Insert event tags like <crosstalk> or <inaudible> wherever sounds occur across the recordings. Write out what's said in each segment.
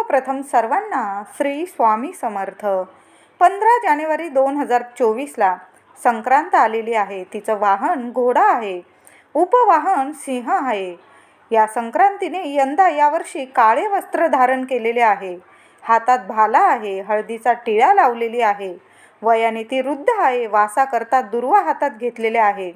सर्वप्रथम सर्वांना श्री स्वामी समर्थ. पंधरा जानेवारी दोन हजार चोवीसला संक्रांत आलेली आहे. तिचं वाहन घोडा आहे. उपवाहन सिंह आहे. या संक्रांतीने यंदा यावर्षी काळे वस्त्र धारण केलेले आहे. हातात भाला आहे हळदीचा टिळा लावलेली आहे. वयाने ती वृद्ध आहे वासाकरता दुर्वा हातात घेतलेले आहे.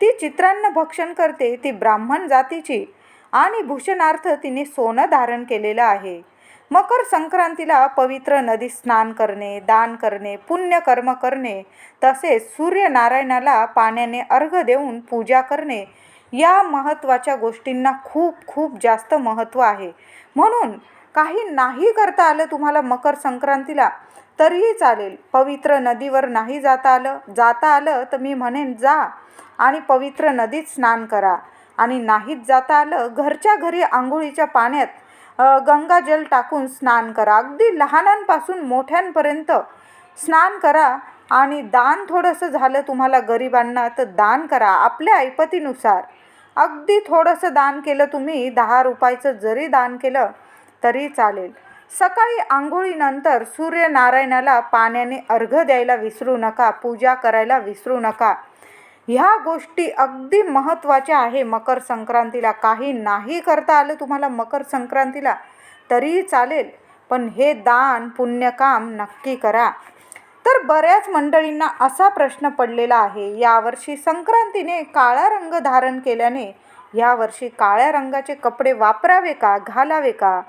ती चित्रांना भक्षण करते ती ब्राह्मण जातीची आणि भूषणार्थ तिने सोनं धारण केलेलं आहे. मकर संक्रांतीला पवित्र नदी स्नान करणे दान करणे पुण्यकर्म करणे तसेच सूर्यनारायणाला पाण्याने अर्घ देऊन पूजा करणे या महत्त्वाच्या गोष्टींना खूप खूप जास्त महत्त्व आहे. म्हणून काही नाही करता आलं तुम्हाला मकर संक्रांतीला तरीही चालेल. पवित्र नदीवर नाही जाता आलं जाता आलं तर मी म्हणेन जा आणि पवित्र नदीत स्नान करा. आणि नाहीच जाता आलं घरच्या घरी आंघोळीच्या पाण्यात गंगाजल टाकून स्नान करा. अगदी लहानांपासून मोठ्यांपर्यंत स्नान करा आणि दान थोडंसं झालं तुम्हाला गरिबांना तर दान करा आपल्या ऐपतीनुसार. अगदी थोडंसं दान केलं तुम्ही दहा रुपयाचं जरी दान केलं तरी चालेल. सकाळी आंघोळीनंतर सूर्यनारायणाला पाण्याने अर्घ द्यायला विसरू नका पूजा करायला विसरू नका. ह्या गोष्टी अगदी महत्त्वाच्या आहे. मकर संक्रांतीला काही नाही करता आलं तुम्हाला मकर संक्रांतीला तरीही चालेल. पण हे दान पुण्यकाम नक्की करा. तर बऱ्याच मंडळींना असा प्रश्न पडलेला आहे. यावर्षी संक्रांतीने काळा रंग धारण केल्याने यावर्षी काळ्या रंगाचे कपडे वापरावे का घालावे का?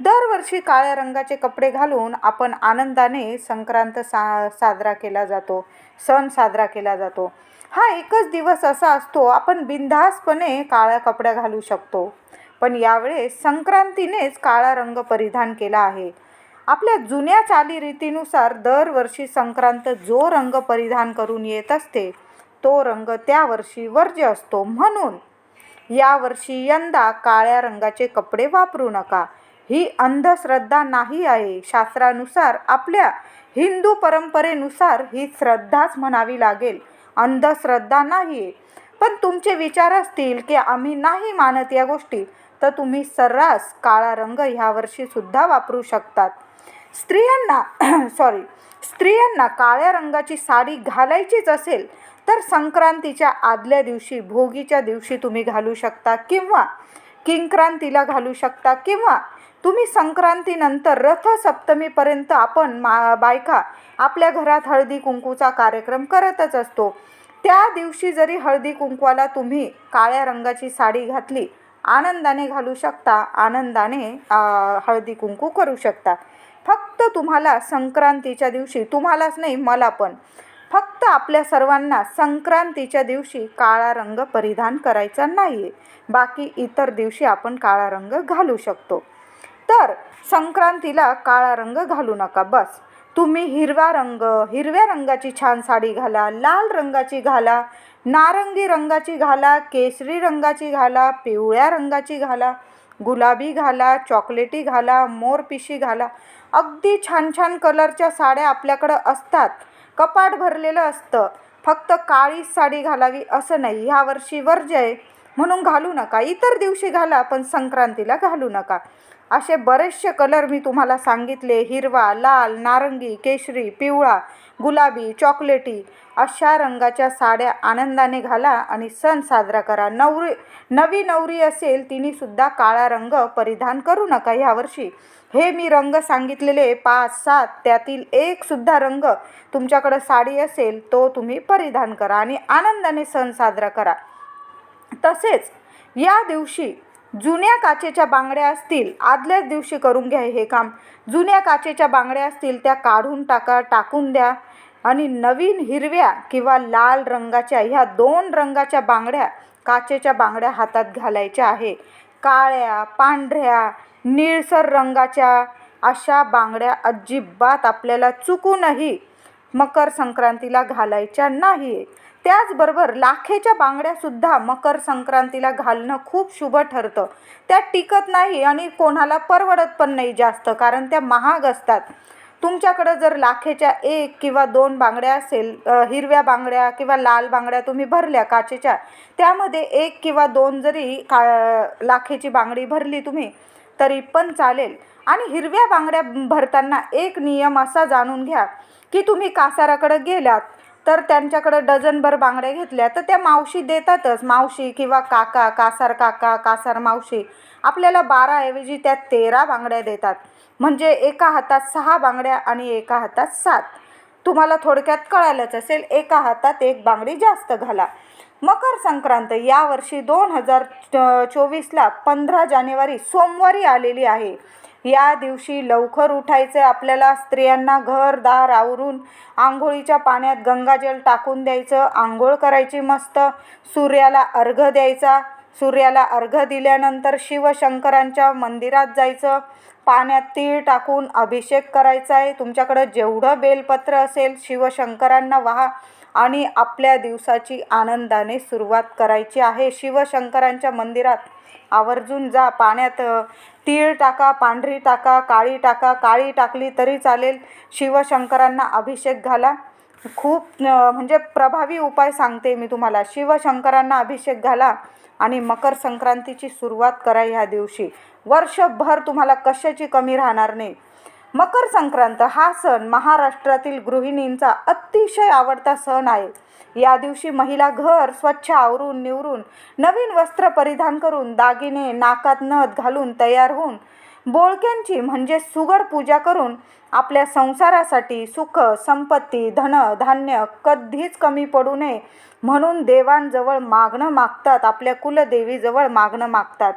दरवर्षी काळ्या रंगाचे कपडे घालून आपण आनंदाने संक्रांत सा साजरा केला जातो. सण साजरा केला जातो. हा एकच दिवस असा असतो आपण बिनधास्तपणे काळ्या कपड्या घालू शकतो. पण यावेळेस संक्रांतीनेच काळा रंग परिधान केला आहे. आपल्या जुन्या चालीरीतीनुसार दरवर्षी संक्रांत जो रंग परिधान करून येत असते तो रंग त्या वर्षी वर्ज्य असतो. म्हणून यावर्षी यंदा काळ्या रंगाचे कपडे वापरू नका. ही अंधश्रद्धा नाही आहे. शास्त्रानुसार आपल्या हिंदू परंपरेनुसार ही श्रद्धाच म्हणावी लागेल. अंधश्रद्धा नाही. आहे पण तुमचे विचार असतील की आम्ही नाही मानत या गोष्टी तर तुम्ही सर्रास काळा रंग ह्या वापरू शकतात. स्त्रियांना <clears throat> सॉरी स्त्रियांना काळ्या रंगाची साडी घालायचीच असेल तर संक्रांतीच्या आदल्या दिवशी भोगीच्या दिवशी तुम्ही घालू शकता किंवा किंक्रांतीला घालू शकता किंवा तुम्ही संक्रांतीनंतर रथसप्तमीपर्यंत आपण मा बायका आपल्या घरात हळदी कुंकूचा कार्यक्रम करतच असतो. त्या दिवशी जरी हळदी कुंकवाला तुम्ही काळ्या रंगाची साडी घातली आनंदाने घालू शकता आनंदाने हळदी कुंकू करू शकता. फक्त तुम्हाला संक्रांतीच्या दिवशी तुम्हालाच नाही मला पण. फक्त आपल्या सर्वांना संक्रांतीच्या दिवशी काळा रंग परिधान करायचा नाही आहे बाकी इतर दिवशी आपण काळा रंग घालू शकतो. तर संक्रांतीला काळा रंग घालू नका बस. तुम्ही हिरवा रंग हिरव्या रंगाची छान साडी घाला लाल रंगाची घाला नारंगी रंगाची घाला केशरी रंगाची घाला पिवळ्या रंगाची घाला गुलाबी घाला चॉकलेटी घाला मोरपिशी घाला. अगदी छान छान कलरच्या साड्या आपल्याकडं असतात. कपाट भरलेलं असतं. फक्त काळी साडी घालावी असं नाही. ह्या वर्षी वर्ज्य आहे म्हणून घालू नका. इतर दिवशी घाला पण संक्रांतीला घालू नका. असे बरेचसे कलर मी तुम्हाला सांगितले. हिरवा लाल नारंगी केशरी पिवळा गुलाबी चॉकलेटी अशा रंगाच्या साड्या आनंदाने घाला आणि सण साजरा करा. नवरी नवी नवरी असेल तिनेसुद्धा काळा रंग परिधान करू नका ह्यावर्षी हे मी रंग सांगितलेले पाच सात त्यातील एकसुद्धा रंग तुमच्याकडं साडी असेल तो तुम्ही परिधान करा आणि आनंदाने सण साजरा करा. तसेच या दिवशी जुन्या काचेच्या बांगड्या असतील आदल्याच दिवशी करून घ्या हे काम. जुन्या काचेच्या बांगड्या असतील त्या काढून टाका टाकून द्या. आणि नवीन हिरव्या किंवा लाल रंगाच्या ह्या दोन रंगाच्या बांगड्या काचेच्या बांगड्या हातात घालायच्या आहे. काळ्या पांढऱ्या निळसर रंगाच्या अशा बांगड्या अजिबात आपल्याला चुकूनही मकर संक्रांतीला घालायच्या नाही त्याचबरोबर लाखेच्या बांगड्यासुद्धा मकर संक्रांतीला घालणं खूप शुभ ठरतं. त्या टिकत नाही आणि कोणाला परवडत पण नाही जास्त कारण त्या महाग असतात. तुमच्याकडं जर लाखेच्या एक किंवा दोन बांगड्या असेल हिरव्या बांगड्या किंवा लाल बांगड्या तुम्ही भरल्या काचेच्या त्यामध्ये एक किंवा दोन जरी का लाखेची बांगडी भरली तुम्ही तरी पण चालेल. आणि हिरव्या बांगड्या भरताना एक नियम असा जाणून घ्या की तुम्ही कासाराकडं गेलात तर त्यांच्याकडं डझनभर बांगड्या घेतल्या. तर त्या मावशी देतातच. मावशी किंवा काका कासार काका कासार मावशी आपल्याला बाराऐवजी त्या तेरा बांगड्या देतात. म्हणजे एका हातात सहा बांगड्या आणि एका हातात सात. तुम्हाला थोडक्यात कळालंच असेल एका हातात एक बांगडी जास्त घाला. मकर संक्रांत यावर्षी दोन हजार चोवीसला पंधरा जानेवारी सोमवारी आलेली आहे. या दिवशी लवकर उठायचे आपल्याला स्त्रियांना घर दार आवरून आंघोळीच्या पाण्यात गंगाजल टाकून द्यायचं. आंघोळ करायची मस्त. सूर्याला अर्घ द्यायचा. सूर्याला अर्घ दिल्यानंतर शिवशंकरांच्या मंदिरात जायचं. पाण्यात तीळ टाकून अभिषेक करायचा आहे. तुमच्याकडं जेवढं बेलपत्र असेल शिवशंकरांना वाहा. आणि आपल्या दिवसाची आनंदाने सुरुवात करायची आहे. शिवशंकरांच्या मंदिरात आवर्जून जा पाण्यात तीळ टाका पांढरी टाका काळी टाका काळी टाकली तरी चालेल. शिवशंकरांना अभिषेक घाला. खूप म्हणजे प्रभावी उपाय सांगते मी तुम्हाला. शिवशंकरांना अभिषेक घाला आणि मकर संक्रांतीची सुरुवात करा ह्या दिवशी. वर्षभर तुम्हाला कशाची कमी राहणार नाही. मकर संक्रांत हा सण महाराष्ट्रातील गृहिणींचा अतिशय आवडता सण आहे. या दिवशी महिला घर स्वच्छ आवरून निवरून नवीन वस्त्र परिधान करून दागिने नाकात नथ घालून तयार होऊन बोळक्यांची म्हणजे सुगड पूजा करून आपल्या संसारासाठी सुख संपत्ती धन धान्य कधीच कमी पडू नये म्हणून देवांजवळ मागणं मागतात आपल्या कुलदेवीजवळ मागणं मागतात.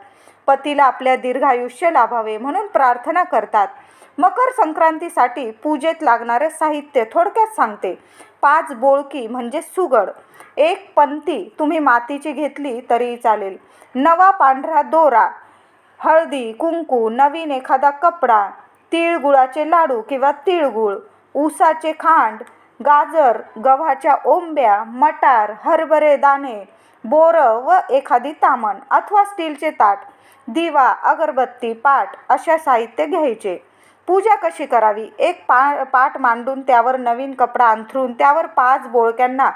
पतीला आपल्या दीर्घायुष्य लाभावे म्हणून प्रार्थना करतात. मकर संक्रांतीसाठी पूजेत लागणारे साहित्य थोडक्यात सांगते. पाच बोळकी म्हणजे सुगड. एक पंती तुम्ही मातीची घेतली तरी चालेल. नवा पांढरा दोरा हळदी कुंकू नवीन एखादा कपडा तिळगुळाचे लाडू किंवा तिळगुळ ऊसाचे खांड गाजर गव्हाच्या ओंब्या मटार हरभरे दाणे बोरं व एखादी तामण अथवा स्टीलचे ताट दिवा अगरबत्ती पाट अशा साहित्य घ्यायचे. पूजा कशी करावी? एक पा पाट मांडून त्यावर नवीन कपडा अंथरून त्यावर पाच बोळक्यांना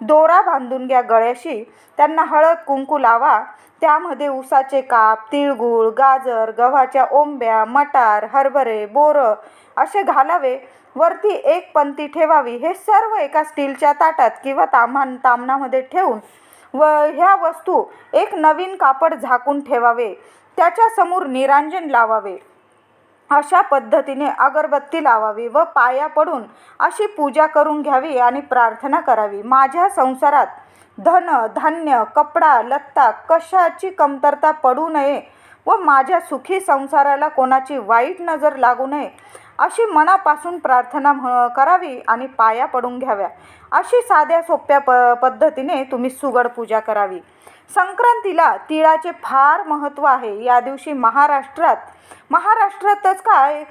दोरा बांधून घ्या गळ्याशी. त्यांना हळद कुंकू लावा. त्यामध्ये उसाचे काप तिळगुळ गाजर गव्हाच्या ओंब्या मटार हरभरे बोरं असे घालावे. वरती एक पंती ठेवावी. हे सर्व एका स्टीलच्या ताटात किंवा तामान तामणामध्ये ठेवून व ह्या वस्तू एक नवीन कापड झाकून ठेवावे. त्याच्यासमोर निरांजन लावावे. अशा पद्धतीने अगरबत्ती लावावी व पाया पडून अशी पूजा करून घ्यावी आणि प्रार्थना करावी. माझ्या संसारात धन धान्य कपडा लत्ता कशाची कमतरता पडू नये व माझ्या सुखी संसाराला कोणाची वाईट नजर लागू नये अशी मनापासून प्रार्थना म्ह- करावी आणि पाया पडून घ्याव्या. अशी साध्या सोप्या प पद्धतीने तुम्ही सुगड पूजा करावी. संक्रांतीला तिळाचे फार महत्त्व आहे. या दिवशी महाराष्ट्रात महाराष्ट्रातच काय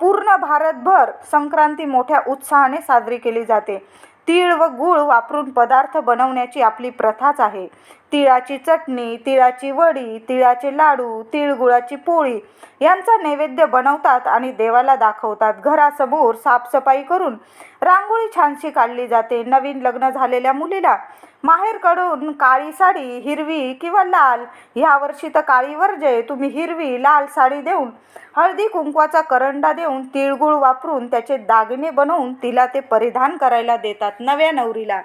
पूर्ण भारतभर संक्रांती मोठ्या उत्साहाने साजरी केली जाते. तीळ व गूळ वापरून पदार्थ बनवण्याची आपली प्रथाच आहे. तिळाची चटणी तिळाची वडी तिळाचे लाडू तिळगुळाची पोळी यांचा नैवेद्य बनवतात आणि देवाला दाखवतात. घरासमोर साफसफाई करून रांगोळी छानशी काढली जाते. नवीन लग्न झालेल्या मुलीला माहेरकडून काळी साडी हिरवी किंवा लाल ह्या वर्षी तर काळी वर्जे तुम्ही हिरवी लाल साडी देऊन हळदी कुंकवाचा करंडा देऊन तिळगुळ वापरून त्याचे दागिने बनवून तिला ते परिधान करायला देतात नव्या नवरीला.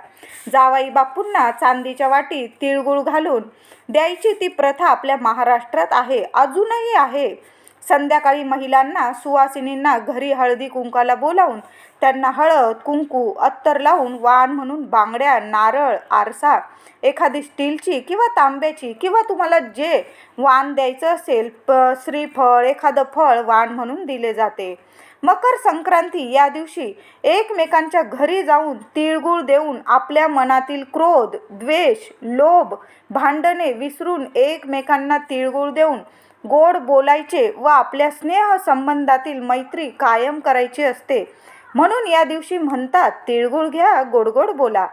जावाई बापूंना चांदीच्या वाटीत तिळगुळ घालून द्यायची ती प्रथा आपल्या महाराष्ट्रात आहे अजूनही आहे. संध्याकाळी महिलांना सुवासिनींना घरी हळदी कुंकाला बोलावून त्यांना हळद कुंकू अत्तर लावून वाण म्हणून बांगड्या नारळ आरसा एखादी स्टीलची किंवा तांब्याची किंवा तुम्हाला जे वाण द्यायचं असेल प श्रीफळ एखादं फळ वाण म्हणून दिले जाते. मकर संक्रांती या दिवशी एकमेकांच्या घरी जाऊन तिळगुळ देऊन आपल्या मनातील क्रोध द्वेष लोभ भांडणे विसरून एकमेकांना तिळगुळ देऊन गोड बोलायचे व आपल्या स्नेहसंबंधातील मैत्री कायम करायची असते. म्हणून या दिवशी म्हणतात तिळगुळ घ्या गोडगोड बोला.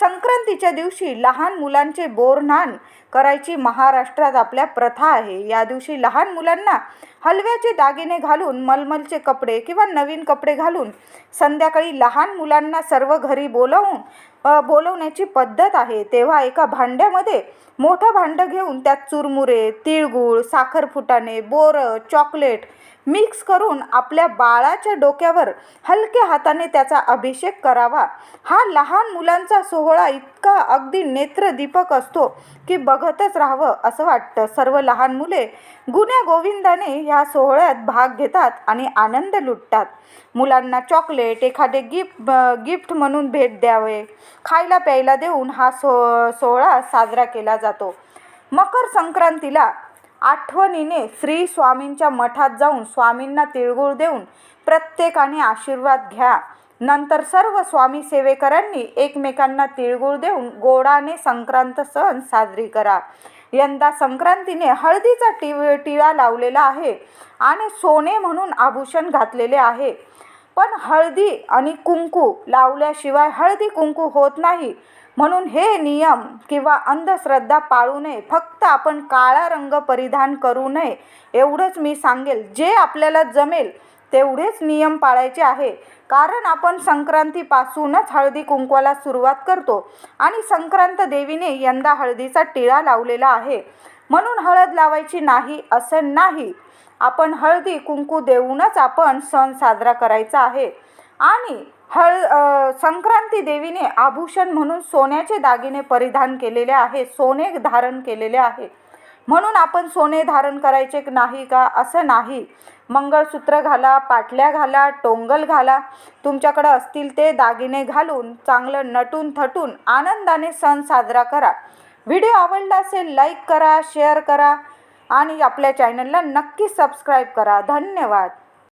संक्रांतीच्या दिवशी लहान मुलांचे बोरनान करायची महाराष्ट्रात आपल्या प्रथा आहे. या दिवशी लहान मुलांना हलव्याचे दागिने घालून मलमलचे कपडे किंवा नवीन कपडे घालून संध्याकाळी लहान मुलांना सर्व घरी बोलवून बोलवण्याची पद्धत आहे. तेव्हा एका भांड्यामध्ये मोठं भांडं घेऊन त्यात चुरमुरे तिळगुळ साखर फुटाणे बोरं चॉकलेट मिक्स करून आपल्या बाळाच्या डोक्यावर हलक्या हाताने त्याचा अभिषेक करावा. हा लहान मुलांचा सोहळा इतका अगदी नेत्रदीपक असतो की बघतच राहावं असं वाटतं. सर्व लहान मुले गुण्या गोविंदाने ह्या सोहळ्यात भाग घेतात आणि आनंद लुटतात. मुलांना चॉकलेट एखादे गिफ्ट गिफ्ट म्हणून भेट द्यावे. खायला प्यायला देऊन हा सो सोहळा साजरा केला जातो. मकर संक्रांतीला आठवणीने श्री स्वामींच्या मठात जाऊन स्वामींना तिळगुळ देऊन प्रत्येकाने आशीर्वाद घ्या. नंतर सर्व स्वामी सेवेकरांनी एकमेकांना तिळगुळ देऊन गोडाने संक्रांत सण साजरी करा. यंदा संक्रांतीने हळदीचा टि टिळा लावलेला आहे आणि सोने म्हणून आभूषण घातलेले आहे. पण हळदी आणि कुंकू लावल्याशिवाय हळदी कुंकू होत नाही. म्हणून हे नियम किंवा अंधश्रद्धा पाळू नये. फक्त आपण काळा रंग परिधान करू नये एवढंच मी सांगेल. जे आपल्याला जमेल तेवढेच नियम पाळायचे आहे. कारण आपण संक्रांतीपासूनच हळदी कुंकवाला सुरुवात करतो आणि संक्रांत देवीने यंदा हळदीचा टिळा लावलेला आहे. म्हणून हळद लावायची नाही असं नाही. आपण हळदी कुंकू देऊनच आपण सण साजरा करायचा आहे. आणि हळ संक्रांती देवीने आभूषण म्हणून सोन्याचे दागिने परिधान केलेले आहे सोने धारण केलेले आहे. म्हणून आपण सोने धारण करायचे नाही का? असं नाही. मंगळसूत्र घाला पाटल्या घाला टोंगल घाला. तुमच्याकडं असतील ते दागिने घालून चांगलं नटून थटून आनंदाने सण साजरा करा. व्हिडिओ आवडला असेल लाईक करा शेअर करा आणि आपल्या चॅनलला नक्की सबस्क्राईब करा. धन्यवाद.